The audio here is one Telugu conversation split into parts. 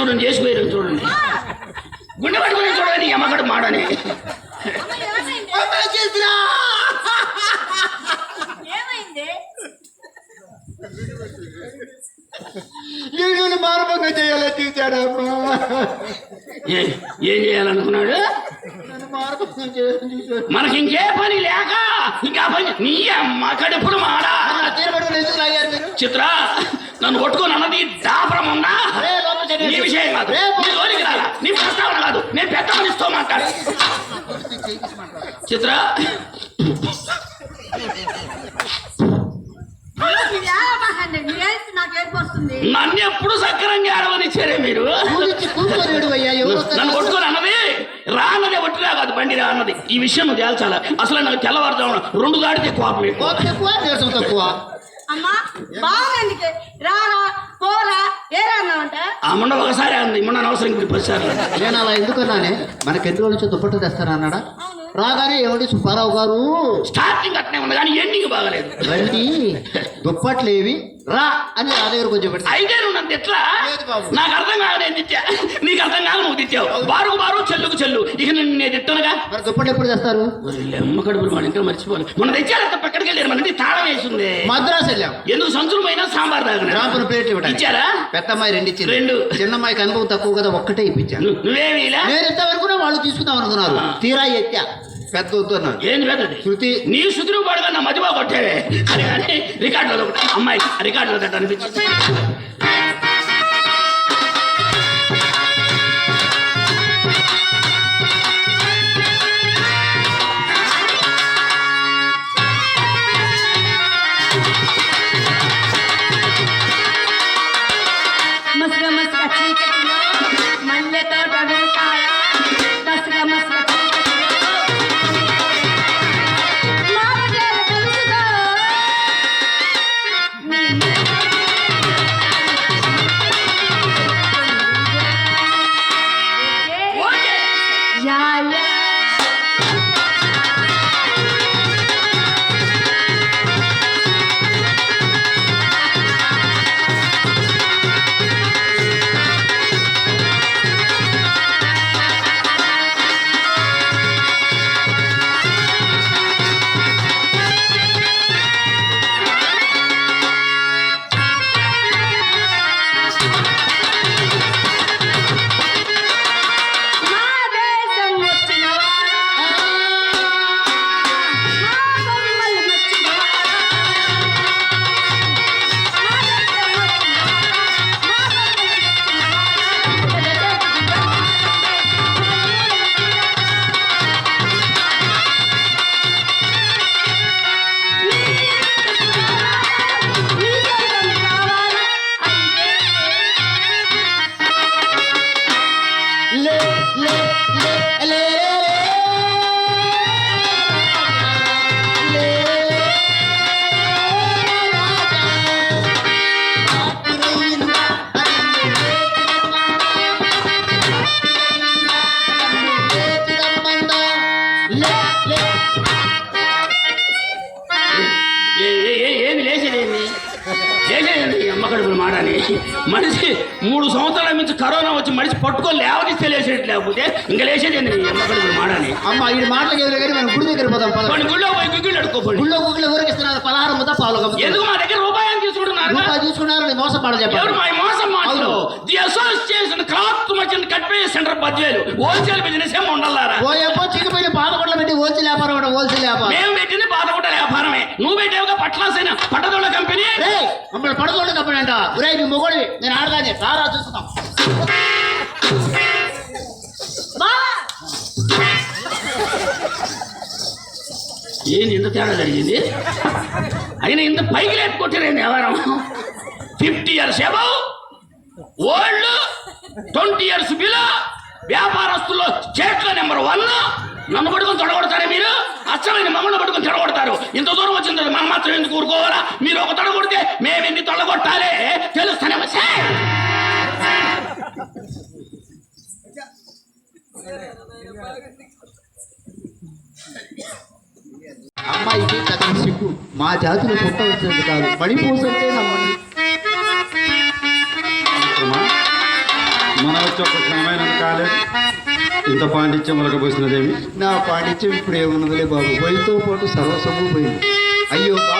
చూడండి చేసిపోయారు చూడండి. గుండె పట్టుకుని చూడండి అమ్మగడు మాడని. అమ్మ ఏమైంది? అమ్మ చేసిరా ఏమైంది? నేను మార్పంగా చేయాలని చూశాడమ్మా ఏ- ఏం చేయాలనుకున్నాడు? మనకి ఇంకే పని లేక ఇంకా పని నీ అమ్మ కడుపులు మాడా. చిత్ర నన్ను కొట్టుకొని అన్నది దాపరం విషయం కాదు. రే నీ జోలికి రాలా. నీ ప్రస్తావన కాదు. నేను పెద్ద మనిషితో మాట్లాడు. చిత్ర. నన్ను ఎప్పుడు సక్రంగా ఆడవనిచ్చారే మీరు? నన్ను కొట్టుకొని అన్నది? రాన్నది ఒట్టిరా కాదు బండి రా అన్నది ఈ విషయం నువ్వు తేల్చాలా? అసలు నాకు తెల్లవారుజామున రెండు దాడితే కోపం ఎక్కువ. తక్కువ. అమ్మా బాగుంది రారా పోరా ఏరా అన్నావంట ఆ మొన్న ఒకసారి అంది మొన్న అనవసరం ఇప్పుడు నేను అలా ఎందుకన్నానే మనకి ఎన్ని రోజుల నుంచి దుప్పట్టు తెస్తాను అన్నాడా అవును. రాగానే ఏమండి సుబ్బారావు గారు? స్టార్టింగ్ అట్నే ఉంది కానీ ఎండింగ్ బాగలేదు. రండి. దుప్పట్లు ఏవి రా అని నా దగ్గర కొంచెం పెట్టి అయితే నువ్వు నన్ను ఎట్లా లేదు బాబు. నాకు అర్థం కాదు నేను తిట్టా. నీకు అర్థం కాదు నువ్వు తిట్టావు. బారుకు బారు చెల్లుకు చెల్లు. ఇక నేను నేను తిట్టనుగా? మరి దుప్పట్లు ఎప్పుడు తెస్తారు? అమ్మ కడుపులు వాడు ఇంకా మర్చిపోవాలి మొన్న తెచ్చారు పక్కడికి వెళ్ళారు. మన ఇంటికి తాళం వేసింది. మద్రాసు వెళ్ళాం. ఎందుకు సంచులు పోయినా సాంబార్ తాగిన? రాపున ప్లేట్లు ఇవ్వడానికి. ఇచ్చారా? పెద్దమ్మాయి రెండు ఇచ్చింది. రెండు. చిన్నమ్మాయికి అనుభవం తక్కువ కదా ఒక్కటే ఇప్పించాను. ను- నువ్వేమి ఇలా నేను ఇద్దామనుకున్నా వాళ్ళు తీసుకుందాం అనుకున్నారు. తీరా ఎత్తా. పెద్ద అన్నారు ఏంది పెద్దది? శృతి. నీ సుదురు పడగా నా మధ్యలో కొట్టేవే అని కానీ రికార్డులో అమ్మాయి రికార్డులో అనిపించింది. సంవత్సరాల నుంచి కరోనా వచ్చి మనిషి పట్టుకొని లేవనిస్తే లేచేది లేకపోతే ఇంకా లేచేదేంది? ఈ అమ్మ కడుపులు మాడని అమ్మ ఈ మాటలకు ఎదురు కానీ మనం గుడి దగ్గర పోదాం పద. గుళ్ళో పోయి గుగ్గిళ్ళు అడుక్కోపోండి. గుళ్ళో గుగ్గులు ఎవరికి ఇస్తున్నారు పలహారం ముద్ద పాలు. ఎందుకు మా దగ్గర తీసుకుంటున్నారు రూపాయి తీసుకున్నారు నీ మోసం ఎవరు చెప్పారు మా మోసం మాటలు. ది అసోసియేషన్ క్లాత్ సెంటర్ పద్వేలు. హోల్సేల్ బిజినెస్ ఏమో ఉండాలారా? ఓ ఎప్పో చిక్కిపోయిన పాదకొండలు పెట్టి హోల్సేల్ వ్యాపారం హోల్సేల్ వ్యాపారం. మేము పెట్టింది వ్యాపారమే. నువ్వు పెట్టావుగా పట్లాసైన పట్టదోళ్ళ కంపెనీ? మమ్మల్ని పడదోడు కప్పని అంట ఒరేయ్ నీ మొగోడి నేను ఆడదాన్ని. రారా చూస్తున్నాం ఏంది ఇంత తేడా జరిగింది? అయినా ఇంత పైకి లేపు కొట్టారండి ఎవరం fifty years above old twenty years below వ్యాపారస్తుల్లో స్టేట్లో నెంబర్ వన్ నన్ను పట్టుకొని తొడగొడతారా మీరు? అచ్చమైన మమ్మల్ని పట్టుకొని తొడగొడతారు. ఇంత దూరం వచ్చింది మనం మాత్రం ఎందుకు ఊరుకోవాలా? మీరు ఒక తొడగొడితే మేము ఎన్ని తొడగొట్టాలి? తెలుస్తానే సార్ సిగ్గు మా జాతిలో పుట్టవలసినది కాదు. మణిపూసంటే నమ్మండి మన వచ్చి ఒక క్షణమైనది కాలేదు ఇంత పాండిత్యం ఒలకబోసినదేమి నా పాండిత్యం ఇప్పుడు ఏమున్నదిలే బాబు. పోయితో పాటు సర్వసము పోయింది అయ్యో బాబు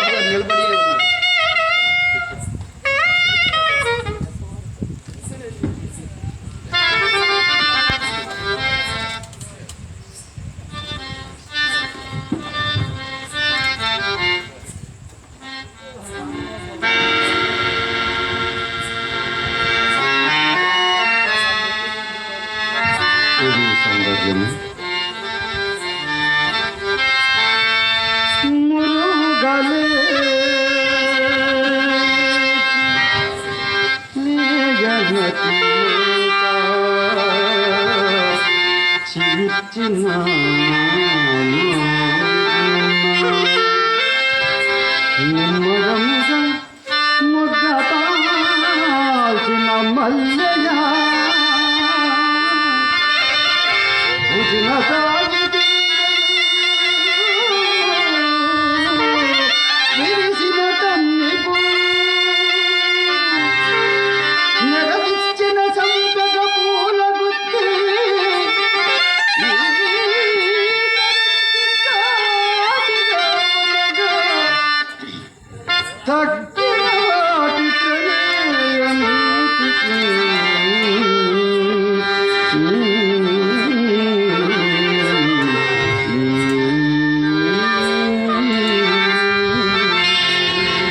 না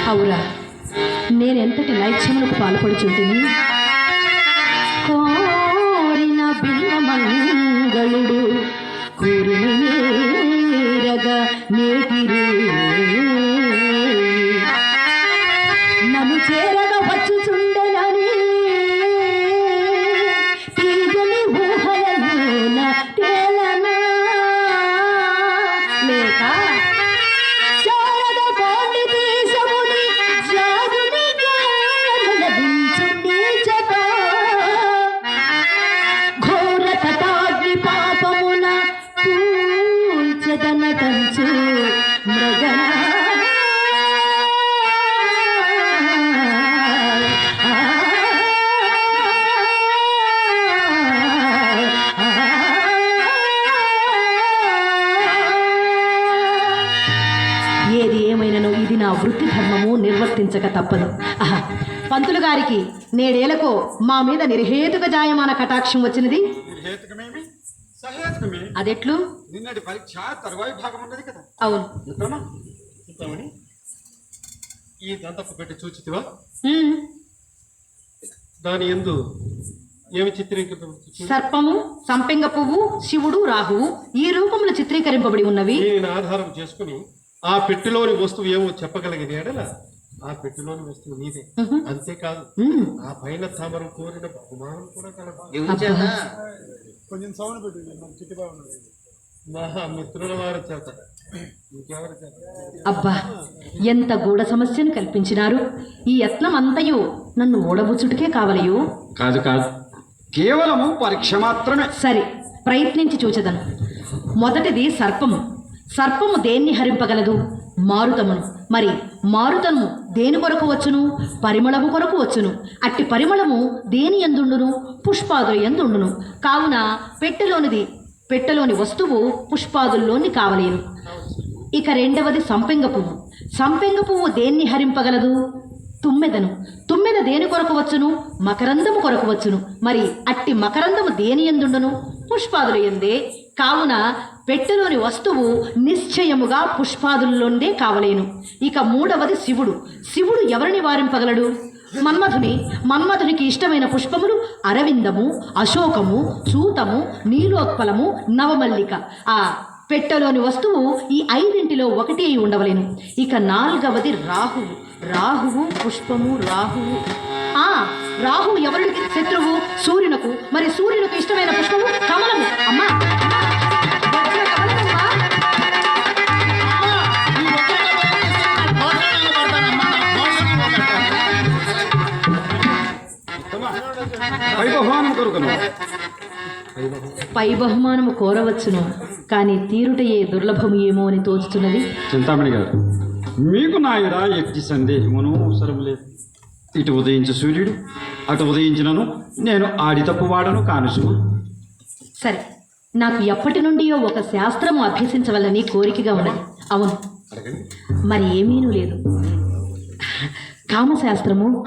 అవురా నేనెంతటి లైక్ష్యములకు పాల్పడుచుంటుంది కోరిన భిన్నమంగళుడు కూరినగా నేటిరే నన్ను చేరగా వచ్చుచుండెనని తీగని నిర్వర్తించక తప్పదు. ఆహా పంతులు గారికి నేడేలకు మా మీద నిర్హేతుక జాయమాన కటాక్షం వచ్చినది? అదెట్లు? నిన్నటి పరీక్ష తరువాయి భాగం ఉన్నది కదా. అవును. ఈ దంతపు పెట్టి చూచితివా. దాని ఎందు ఏమి చిత్రీకృతం సర్పము సంపెంగ పువ్వు శివుడు రాహువు ఈ రూపంలో చిత్రీకరింపబడి ఉన్నవి. దీనిని ఆధారం చేసుకుని ఆ పెట్టెలోని వస్తువు ఏమో చెప్పగలిగిన ఎడల ఆ పెట్టెలోని వస్తువు నీదే. అంతేకాదు. ఆ పైన తామరం కోరిన బహుమానం కూడా చేత? కొంచెం సౌండ్ పెట్టి మహా మిత్రుల వారి చేత. ఇంకెవరి చేత? అబ్బా ఎంత గూఢ సమస్యను కల్పించినారు. ఈ యత్నం అంతయు నన్ను ఓడబుచ్చుటకే కావలయు? కాదు కాదు. కేవలము పరీక్ష మాత్రమే. సరే ప్రయత్నించి చూచదను. మొదటిది సర్పము. సర్పము దేన్ని హరింపగలదు? మారుతమును. మరి మారుతము దేని కొరకు వచ్చును? పరిమళము కొరకు వచ్చును. అట్టి పరిమళము దేని ఎందుండును పుష్పాదు ఎందుండును కావున పెట్టెలోనిది పెట్టెలోని వస్తువు పుష్పాదుల్లోని కావలేను. ఇక రెండవది సంపెంగ పువ్వు. సంపెంగ పువ్వు దేన్ని హరింపగలదు? తుమ్మెదను. తుమ్మెద దేని కొరకు వచ్చును? మకరందము కొరకు వచ్చును. మరి అట్టి మకరందము దేని ఎందుండును పుష్పాదులు ఎందే కావున పెట్టెలోని వస్తువు నిశ్చయముగా పుష్పాదుల్లోందే కావలేను. ఇక మూడవది శివుడు. శివుడు ఎవరిని వారింపగలడు? మన్మధుని. మన్మధునికి ఇష్టమైన పుష్పములు అరవిందము అశోకము సూతము నీలోత్పలము నవమల్లిక. ఆ పెట్టెలోని వస్తువు ఈ ఐదింటిలో ఒకటి అయి ఉండవలేను. ఇక నాలుగవది రాహువు. రాహువు పుష్పము రాహువు. ఆ రాహువు ఎవరికి శత్రువు సూర్యునకు. మరి సూర్యునకు ఇష్టమైన పుష్పము కమలము. అమ్మా! పై బహుమానము కోరవచ్చును కానీ తీరుటయే దుర్లభము ఏమో అని తోచుతున్నది చింతామణి గారు మీకు నాయన ఎట్టి సందేహమును అవసరం లేదు. ఇటు ఉదయించు సూర్యుడు అటు ఉదయించినను నేను ఆడి తప్పు వాడను కానుసుమా. సరే నాకు ఎప్పటి నుండియో ఒక శాస్త్రము అభ్యసించవలని కోరికగా ఉన్నది. అవును. మరి ఏమీనూ లేదు. కామశాస్త్రము